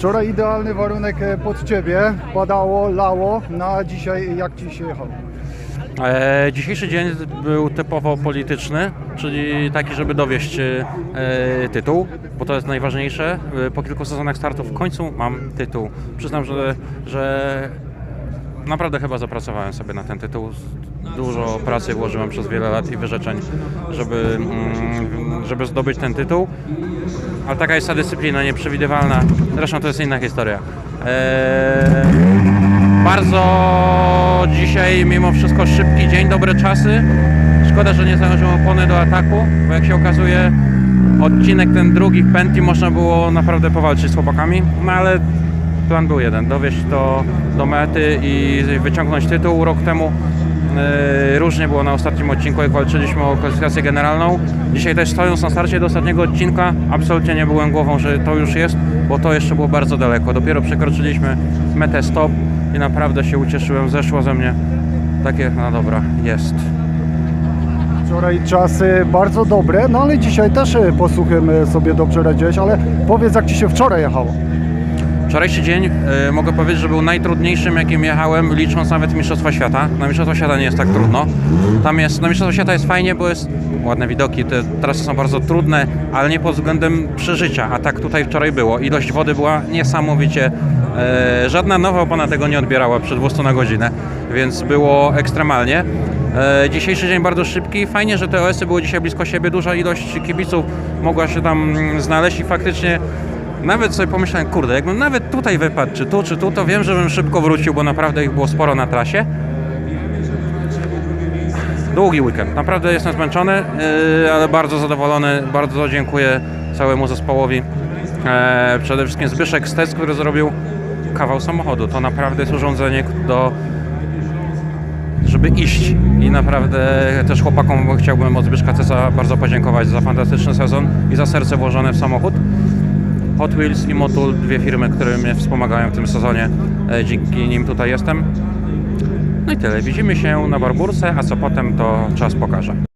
Wczoraj idealny warunek e, pod Ciebie, padało, lało, no a dzisiaj jak Ci się jechało? E, dzisiejszy dzień był typowo polityczny, czyli taki, żeby dowieść e, tytuł, bo to jest najważniejsze. E, po kilku sezonach startów w końcu mam tytuł. Przyznam, że, że naprawdę chyba zapracowałem sobie na ten tytuł. Dużo pracy włożyłem przez wiele lat i wyrzeczeń, żeby, mm, żeby zdobyć ten tytuł. Ale taka jest ta dyscyplina nieprzewidywalna. Zresztą to jest inna historia. Eee, bardzo dzisiaj mimo wszystko szybki dzień, dobre czasy. Szkoda, że nie założyłem opony do ataku, bo jak się okazuje odcinek ten drugi w można było naprawdę powalczyć z chłopakami, no ale plan był jeden, dowieść to do mety i wyciągnąć tytuł. Rok temu różnie było na ostatnim odcinku, jak walczyliśmy o klasyfikację generalną. Dzisiaj też stojąc na starcie do ostatniego odcinka, absolutnie nie byłem głową, że to już jest, bo to jeszcze było bardzo daleko. Dopiero przekroczyliśmy metę stop i naprawdę się ucieszyłem, zeszło ze mnie takie, no dobra, jest. Wczoraj czasy bardzo dobre, no ale dzisiaj też e, posłuchem e, sobie dobrze radziłeś, ale powiedz jak Ci się wczoraj jechało? Wczorajszy dzień e, mogę powiedzieć, że był najtrudniejszym, jakim jechałem, licząc nawet Mistrzostwa Świata. Na Mistrzostwa Świata nie jest tak trudno. Tam jest, na Mistrzostwa Świata jest fajnie, bo jest ładne widoki, te trasy są bardzo trudne, ale nie pod względem przeżycia, a tak tutaj wczoraj było. Ilość wody była niesamowicie, e, żadna nowa opona tego nie odbierała przy 200 na godzinę, więc było ekstremalnie. E, dzisiejszy dzień bardzo szybki. Fajnie, że te OS-y były dzisiaj blisko siebie. Duża ilość kibiców mogła się tam mm, znaleźć i faktycznie nawet sobie pomyślałem, kurde, jakbym nawet tutaj wypadł, czy tu, czy tu, to wiem, że bym szybko wrócił, bo naprawdę ich było sporo na trasie. Długi weekend, naprawdę jestem zmęczony, yy, ale bardzo zadowolony. Bardzo dziękuję całemu zespołowi. E, przede wszystkim Zbyszek Stec, który zrobił kawał samochodu. To naprawdę jest urządzenie do żeby iść i naprawdę też chłopakom chciałbym od Zbyszka Ceca bardzo podziękować za fantastyczny sezon i za serce włożone w samochód. Hot Wheels i Motul, dwie firmy, które mnie wspomagają w tym sezonie. E, Dzięki nim tutaj jestem. No i tyle. Widzimy się na Barburce, a co potem to czas pokaże.